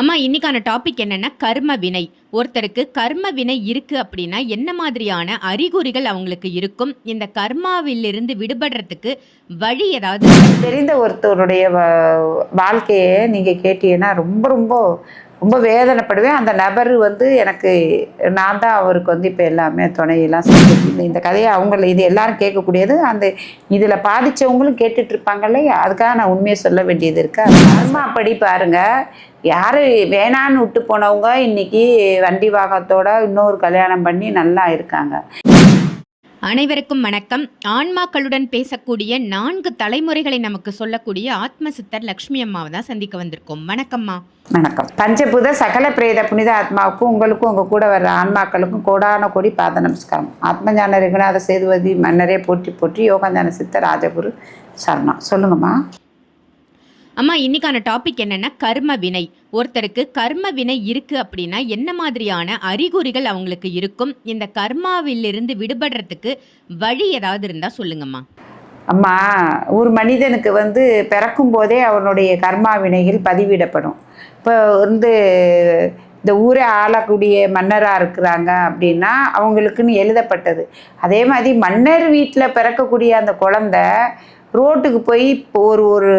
அம்மா இன்னைக்கான டாபிக் என்னன்னா கர்ம வினை. ஒருத்தருக்கு கர்ம வினை இருக்கு அப்படின்னா என்ன மாதிரியான அறிகுறிகள் அவங்களுக்கு இருக்கும்? இந்த கர்மாவிலிருந்து விடுபடுறதுக்கு வழி ஏதாவது தெரிந்த ஒருத்தருடைய வாழ்க்கையை நீங்கள் கேட்டீங்கன்னா ரொம்ப ரொம்ப ரொம்ப வேதனைப்படுவேன். அந்த நபர் வந்து எனக்கு நான் தான் அவருக்கு வந்து இப்போ எல்லாமே துணையெல்லாம் செஞ்சு இந்த கதையை அவங்கள இது எல்லாரும் கேட்கக்கூடியது. அந்த இதில் பாதித்தவங்களும் கேட்டுட்டு இல்லையா? அதுக்காக நான் உண்மையை சொல்ல வேண்டியது இருக்கு. கர்மா படி பாருங்க. யார் வேணான்னு விட்டு போனவங்க இன்றைக்கி வண்டி வாகனத்தோட இன்னொரு கல்யாணம் பண்ணி நல்லா இருக்காங்க. அனைவருக்கும் வணக்கம். ஆன்மாக்களுடன் பேசக்கூடிய நான்கு தலைமுறைகளை நமக்கு சொல்லக்கூடிய ஆத்ம சித்தர் லக்ஷ்மி அம்மாவை தான் சந்திக்க வந்திருக்கோம். வணக்கம்மா. வணக்கம். பஞ்சபூத சகல பிரேத புனித ஆத்மாவுக்கும் உங்களுக்கும் உங்கள் கூட வர்ற ஆன்மாக்களுக்கும் கோடான கோடி பாத நமஸ்காரம். ஆத்மஞான ரகுநாத சேதுவதி மன்னரே போற்றி போற்றி யோகாஞான சித்தர் ராஜகுரு சரணம். சொல்லுங்கம்மா. அம்மா இன்னைக்கான டாபிக் என்னன்னா கர்ம வினை. ஒருத்தருக்கு கர்ம வினை இருக்கு அப்படின்னா என்ன மாதிரியான அறிகுறிகள் அவங்களுக்கு இருக்கும்? இந்த கர்மாவிலிருந்து விடுபடுறதுக்கு வழி ஏதாவது இருந்தா சொல்லுங்கம்மா. அம்மா ஒரு மனிதனுக்கு வந்து பிறக்கும் போதே அவனுடைய கர்மா வினைகள் பதிவிடப்படும். இப்போ வந்து இந்த ஊரை ஆளக்கூடிய மன்னராக இருக்கிறாங்க அப்படின்னா அவங்களுக்குன்னு எழுதப்பட்டது. அதே மாதிரி மன்னர் வீட்டில் பிறக்கக்கூடிய அந்த குழந்தை ரோட்டுக்கு போய் இப்போ ஒரு ஒரு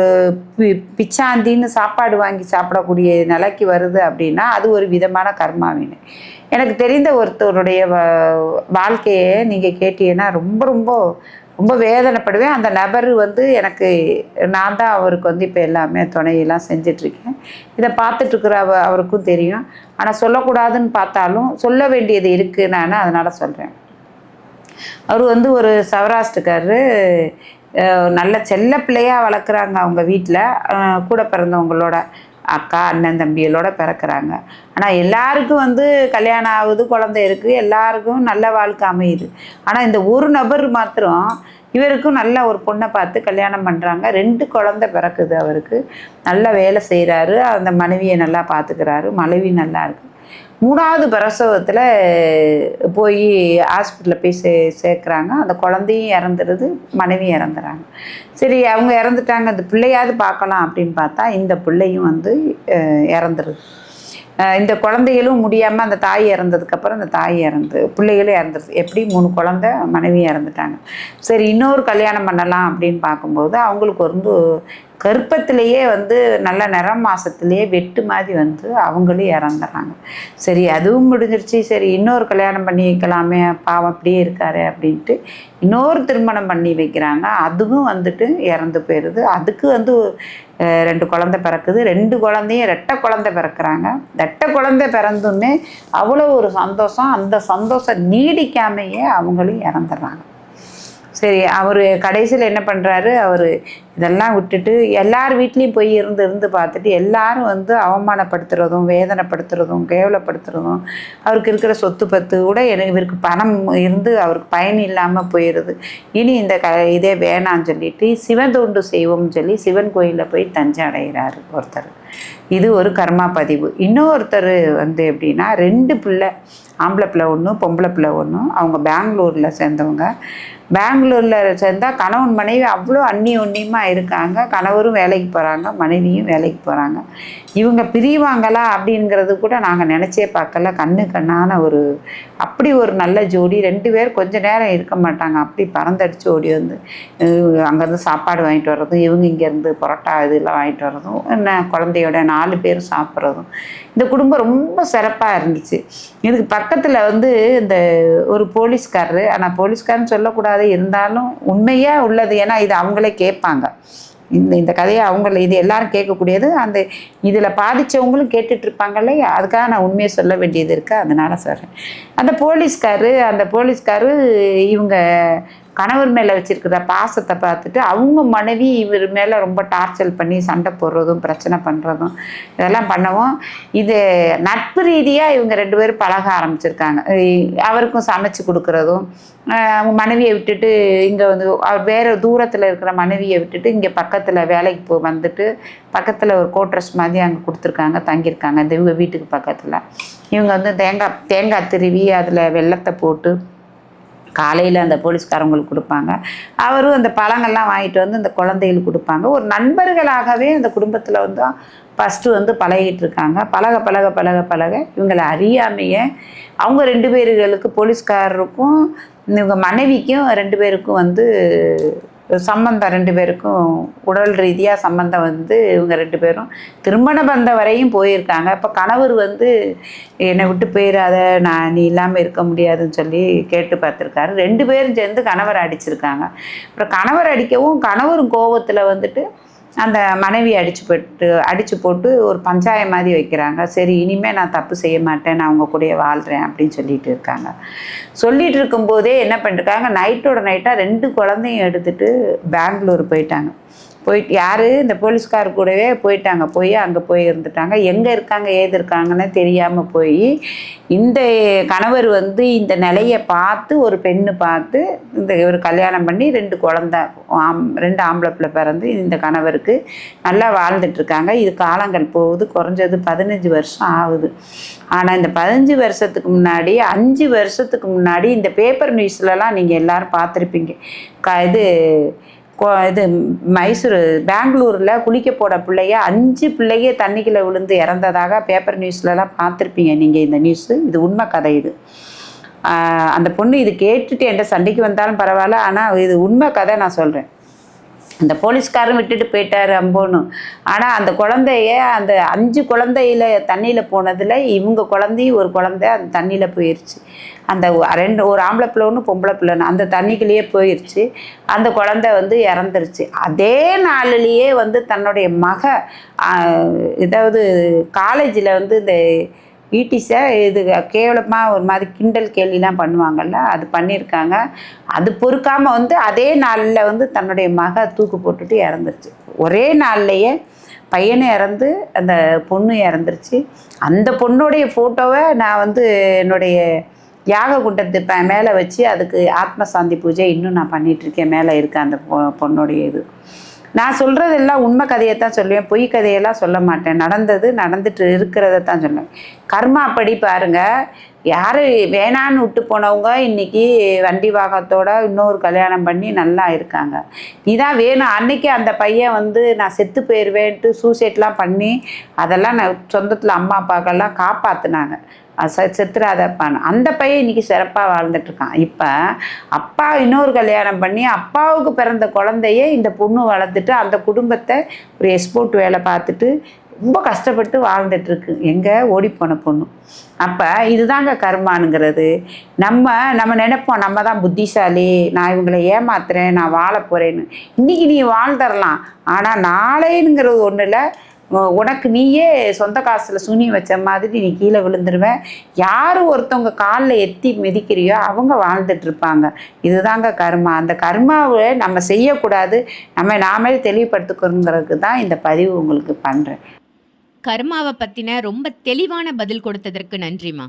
பி- பிச்சாந்தின்னு சாப்பாடு வாங்கி சாப்பிடக்கூடிய நிலைக்கு வருது அப்படின்னா அது ஒரு விதமான கர்மாவினை. எனக்கு தெரிந்த ஒருத்தருடைய வாழ்க்கையை நீங்கள் கேட்டீங்கன்னா ரொம்ப ரொம்ப ரொம்ப வேதனைப்படுவேன். அந்த நபர் வந்து எனக்கு நான் தான் அவருக்கு வந்து இப்போ எல்லாமே துணையெல்லாம் செஞ்சிட்ருக்கேன். இதை பார்த்துட்ருக்குற அவ அவருக்கும் தெரியும். ஆனால் சொல்லக்கூடாதுன்னு பார்த்தாலும் சொல்ல வேண்டியது இருக்குது நான் அதனால் சொல்கிறேன் அவர் வந்து ஒரு சௌராஷ்டிரக்காரரு. நல்ல செல்ல பிள்ளையாக வளர்க்குறாங்க அவங்க வீட்டில் கூட பிறந்தவங்களோட அக்கா அண்ணன் தம்பிகளோட பிறக்கிறாங்க. ஆனால் எல்லாருக்கும் வந்து கல்யாணம் ஆகுது குழந்தை இருக்குது எல்லாருக்கும் நல்ல வாழ்க்கை அமையுது. ஆனால் இந்த ஒரு நபர் மாத்திரம் இவருக்கும் நல்ல ஒரு பொண்ணை பார்த்து கல்யாணம் பண்ணுறாங்க ரெண்டு குழந்தை பிறக்குது அவருக்கு. நல்ல வேலை செய்கிறாரு அந்த மனைவியை நல்லா பார்த்துக்கிறாரு. மனைவி நல்லா இருக்கு. மூணாவது பிரசவத்தில் போய் ஹாஸ்பிட்டலில் போய் சே சேர்க்குறாங்க. அந்த குழந்தையும் இறந்துடுது மனைவியும் இறந்துறாங்க. சரி அவங்க இறந்துட்டாங்க. அந்த பிள்ளையாவது பார்க்கலாம் அப்படின்னு பார்த்தா இந்த பிள்ளையும் வந்து இறந்துடுது இறந்துருது. இந்த குழந்தைகளும் முடியாமல் அந்த தாய் இறந்ததுக்கப்புறம் அந்த தாய் இறந்து பிள்ளைகளும் இறந்துருது. எப்படி மூணு குழந்தை மனைவியும் இறந்துட்டாங்க. சரி இன்னொரு கல்யாணம் பண்ணலாம் அப்படின்னு பார்க்கும்போது அவங்களுக்கு வந்து கருப்பத்திலேயே வந்து நல்ல நிறம் மாதத்துலேயே வெட்டு மாதிரி வந்து அவங்களும் இறந்துறாங்க சரி அதுவும் முடிஞ்சிருச்சு. சரி இன்னொரு கல்யாணம் பண்ணி வைக்கலாமே பாவம் அப்படியே இருக்காரு அப்படின்ட்டு இன்னொரு திருமணம் பண்ணி வைக்கிறாங்க. அதுவும் வந்துட்டு இறந்து போயிடுது அதுக்கு வந்து ரெண்டு குழந்தை பிறக்குது. ரெண்டு குழந்தையும் ரெட்டை குழந்தை பிறக்கிறாங்க. ரெட்டை குழந்தை பிறந்துமே அவ்வளோ ஒரு சந்தோஷம். அந்த சந்தோஷம் நீடிக்காமையே அவங்களும் இறந்துடுறாங்க. சரி அவர் கடைசியில் என்ன பண்ணுறாரு அவர் இதெல்லாம் விட்டுட்டு எல்லார் வீட்லேயும் போய் இருந்து இருந்து பார்த்துட்டு எல்லாரும் வந்து அவமானப்படுத்துறதும் வேதனைப்படுத்துறதும் கேவலப்படுத்துறதும் அவருக்கு இருக்கிற சொத்து பத்து கூட எனக்கு இவருக்கு பணம் இருந்து அவருக்கு பயன் இல்லாமல் போயிடுது இனி இந்த க இதே வேணான்னு சொல்லிட்டு சிவன் தொண்டு செய்வோம்னு சொல்லி சிவன் கோயிலில் போய் தஞ்சை அடைகிறாரு ஒருத்தர். இது ஒரு கர்மா பதிவு. இன்னொருத்தர் வந்து எப்படின்னா ரெண்டு பிள்ளை ஆம்பளை பிள்ளை ஒன்று பொம்பளை பிள்ளை ஒன்று அவங்க பெங்களூரில் சேர்ந்தவங்க. பெங்களூரில் சேர்ந்தால் கணவன் மனைவி அவ்வளோ அந்நியோன்யமாக இருக்காங்க. கணவரும் வேலைக்கு போகிறாங்க மனைவியும் வேலைக்கு போகிறாங்க இவங்க பிரிவாங்களா அப்படிங்கிறது கூட நாங்கள் நினச்சே பார்க்கல. கண்ணு கண்ணான ஒரு அப்படி ஒரு நல்ல ஜோடி. ரெண்டு பேர் கொஞ்ச நேரம் இருக்க மாட்டாங்க. அப்படி பறந்தடிச்சு ஓடி வந்து அங்கேருந்து சாப்பாடு வாங்கிட்டு வர்றதும் இவங்க இங்கேருந்து பரோட்டா இதெல்லாம் வாங்கிட்டு வர்றதும் என்ன குழந்தையோட நாலு பேர் சாப்பிட்றதும் இந்த குடும்பம் ரொம்ப சிறப்பாக இருந்துச்சு. இதுக்கு பக்கத்தில் வந்து இந்த ஒரு போலீஸ்காரரு ஆனால் போலீஸ்காரன்னு சொல்லக்கூடாது. இருந்தாலும் உண்மையாக உள்ளது ஏன்னா இது அவங்களே கேட்பாங்க. இந்த இந்த கதையை அவங்கள இது எல்லாரும் கேட்கக்கூடியது அந்த இதில் பாதித்தவங்களும் கேட்டுட்ருப்பாங்க இல்லையா? அதுக்காக நான் உண்மையை சொல்ல வேண்டியது இருக்குது அதனால சொல்கிறேன் அந்த போலீஸ்காரு அந்த போலீஸ்காரு இவங்க கணவர் மேலே வச்சிருக்கிற பாசத்தை பார்த்துட்டு அவங்க மனைவி இவர் மேலே ரொம்ப டார்ச்சர் பண்ணி சண்டை போடுறதும் பிரச்சனை பண்ணுறதும் இதெல்லாம் பண்ணவும் இது நட்பு ரீதியாக இவங்க ரெண்டு பேரும் பழக ஆரம்பிச்சிருக்காங்க. அவருக்கும் சமைச்சு கொடுக்குறதும் அவங்க மனைவியை விட்டுட்டு இங்கே வந்து அவர் வேறு தூரத்தில் இருக்கிற மனைவியை விட்டுட்டு இங்கே பக்கத்தில் வேலைக்கு போ வந்துட்டு பக்கத்தில் ஒரு கோட்ரஸ் மாதிரி அங்கே கொடுத்துருக்காங்க தங்கியிருக்காங்க. இந்த இவங்க வீட்டுக்கு பக்கத்தில். இவங்க வந்து தேங்காய் தேங்காய் திருவி அதில் வெள்ளத்தை போட்டு காலையில் அந்த போலீஸ்காரங்களுக்கு கொடுப்பாங்க. அவரும் அந்த பழங்கள்லாம் வாங்கிட்டு வந்து அந்த குழந்தைகளுக்கு கொடுப்பாங்க. ஒரு நண்பர்களாகவே அந்த குடும்பத்தில் வந்து ஃபஸ்ட்டு வந்து பழகிட்டு இருக்காங்க. பழக பழக பழக பழக இவங்களை அறியாமையே அவங்க ரெண்டு பேர்களுக்கு போலீஸ்காரருக்கும் இவங்க மனைவிக்கும் ரெண்டு பேருக்கும் வந்து சம்பந்தம் ரெண்டு பேருக்கும் உடல் ரீதியாக சம்பந்தம் வந்து இவங்க ரெண்டு பேரும். திருமண பந்தம் வரையும் போயிருக்காங்க. இப்போ கணவர் வந்து என்னை விட்டு போயிடாத நான் நீ இல்லாமல் இருக்க முடியாதுன்னு சொல்லி கேட்டு பார்த்துருக்காரு. ரெண்டு பேரும் சேர்ந்து கணவர் அடிச்சிருக்காங்க. அப்புறம் கணவர் அடிக்கவும் கணவரும் கோவத்தில் வந்துட்டு அந்த மனைவி அடித்து போட்டு அடித்து போட்டு ஒரு பஞ்சாயம் மாதிரி வைக்கிறாங்க. சரி இனிமேல் நான் தப்பு செய்ய மாட்டேன் நான் அவங்க கூடயே வாழ்கிறேன் அப்படின்னு சொல்லிட்டு இருக்காங்க. சொல்லிட்டு இருக்கும்போதே என்ன பண்ணிருக்காங்க நைட்டோட நைட்டாக ரெண்டு குழந்தையும் எடுத்துகிட்டு பெங்களூர் போயிட்டாங்க. போயிட்டு யார்? இந்த போலீஸ்கார் கூடவே போயிட்டாங்க. போய் அங்கே போய் இருந்துட்டாங்க. எங்கே இருக்காங்க? ஏது இருக்காங்கன்னு தெரியாமல் போய் இந்த கணவர் வந்து இந்த நிலையை பார்த்து ஒரு பெண்ணு பார்த்து இந்த இவர் கல்யாணம் பண்ணி ரெண்டு குழந்த ஆம் ரெண்டு ஆம்பளை பிள்ளை பிறந்து இந்த கணவருக்கு நல்லா வாழ்ந்துட்டுருக்காங்க. இது காலங்கள் போகுது. குறைஞ்சது பதினஞ்சு வருஷம் ஆகுது. ஆனால் இந்த பதினஞ்சு வருஷத்துக்கு முன்னாடி அஞ்சு வருஷத்துக்கு முன்னாடி இந்த பேப்பர் நியூஸ்லலாம் நீங்கள் எல்லோரும் பார்த்துருப்பீங்க. க இது இது மைசூர் பெங்களூரில் குளிக்க போட பிள்ளைய அஞ்சு பிள்ளைய தண்ணிக்குள்ளே விழுந்து இறந்ததாக பேப்பர் நியூஸ்லலாம் பார்த்துருப்பீங்க நீங்கள் இந்த நியூஸு. இது உண்மை கதை இது. அந்த பொண்ணு இது கேட்டுட்டு என்கிட்ட சண்டைக்கு வந்தாலும் பரவாயில்ல. ஆனால் இது உண்மை கதை நான் சொல்கிறேன் அந்த போலீஸ்காரன் விட்டுட்டு போயிட்டாரு அம்போன்னு. ஆனால் அந்த குழந்தைய அந்த அஞ்சு குழந்தையில தண்ணியில் போனதில் இவங்க குழந்தையும் ஒரு குழந்தை அந்த தண்ணியில் போயிடுச்சு அந்த ரெண்டு ஒரு ஆம்பளை பிள்ளை ஒன்று பொம்பளை பிள்ளைன்னு அந்த தண்ணிக்குள்ளேயே போயிடுச்சு அந்த குழந்தை வந்து இறந்துருச்சு. அதே நாளிலேயே வந்து தன்னுடைய மக ஏதாவது காலேஜில் வந்து இந்த ஈட்டிஸை இது கேவலமாக ஒரு மாதிரி கிண்டல் கேள்விலாம் பண்ணுவாங்கல்ல அது பண்ணியிருக்காங்க அது பொறுக்காமல் வந்து அதே நாளில் வந்து தன்னுடைய மக தூக்கு போட்டுட்டு இறந்துருச்சு. ஒரே நாள்லையே பையனும் இறந்து அந்த பொண்ணு இறந்துருச்சு. அந்த பொண்ணுடைய ஃபோட்டோவை நான் வந்து என்னுடைய யாக குண்டத்து ப மேலே வச்சு அதுக்கு ஆத்ம சாந்தி பூஜை இன்னும் நான் பண்ணிகிட்ருக்கேன் மேலே இருக்க அந்த பொ பொண்ணுடைய இது. நான் சொல்கிறதெல்லாம் உண்மை கதையை தான் சொல்லுவேன். பொய் கதையெல்லாம் சொல்ல மாட்டேன். நடந்தது நடந்துட்டு இருக்கிறத தான் சொல்லுவேன். கர்மா அப்படி பாருங்க. யார் வேணான்னு விட்டு போனவங்க இன்றைக்கி வண்டி வாகனத்தோட இன்னொரு கல்யாணம் பண்ணி நல்லா இருக்காங்க. இதான் வேணும். அன்னைக்கு அந்த பையன் வந்து நான் செத்து போயிடுவேன்ட்டு சூசைட்லாம் பண்ணி அதெல்லாம் நான் சொந்தத்தில் அம்மா அப்பாக்கெல்லாம் காப்பாற்றினாங்க செ செத்துறாதப்பான்னு. அந்த பையன் இன்னைக்கு சிறப்பாக வாழ்ந்துட்டு இருக்கான் இப்போ அப்பா இன்னொரு கல்யாணம் பண்ணி அப்பாவுக்கு பிறந்த குழந்தையே இந்த பொண்ணு வளர்த்துட்டு அந்த குடும்பத்தை ஒரு எக்ஸ்போர்ட் வேலை பார்த்துட்டு ரொம்ப கஷ்டப்பட்டு வாழ்ந்துட்டுருக்கு. எங்கே? ஓடிப்போன பொண்ணு. அப்போ இதுதாங்க கர்மானுங்கிறது. நம்ம நம்ம நினைப்போம் நம்ம தான் புத்திசாலி. நான் இவங்களை ஏமாத்துறேன் நான் வாழ போகிறேன்னு இன்னைக்கு நீ வாழ்ந்துடலாம் ஆனால் நாளைங்கிறது ஒன்றில் இல்லை. உனக்கு நீயே சொந்த காசில் சுனி வச்ச மாதிரி நீ கீழே விழுந்துருவேன் யார் ஒருத்தவங்க காலில் எத்தி மிதிக்கிறியோ அவங்க வாழ்ந்துட்டு இருப்பாங்க இதுதாங்க கர்மா. அந்த கர்மாவை நம்ம செய்யக்கூடாது. நம்ம நாமே தெளிவுபடுத்துக்கணுங்கிறதுக்கு தான் இந்த பதிவு உங்களுக்கு பண்ணுறேன் கர்மாவை பத்தின ரொம்ப தெளிவான பதில் கொடுத்ததற்கு நன்றிமா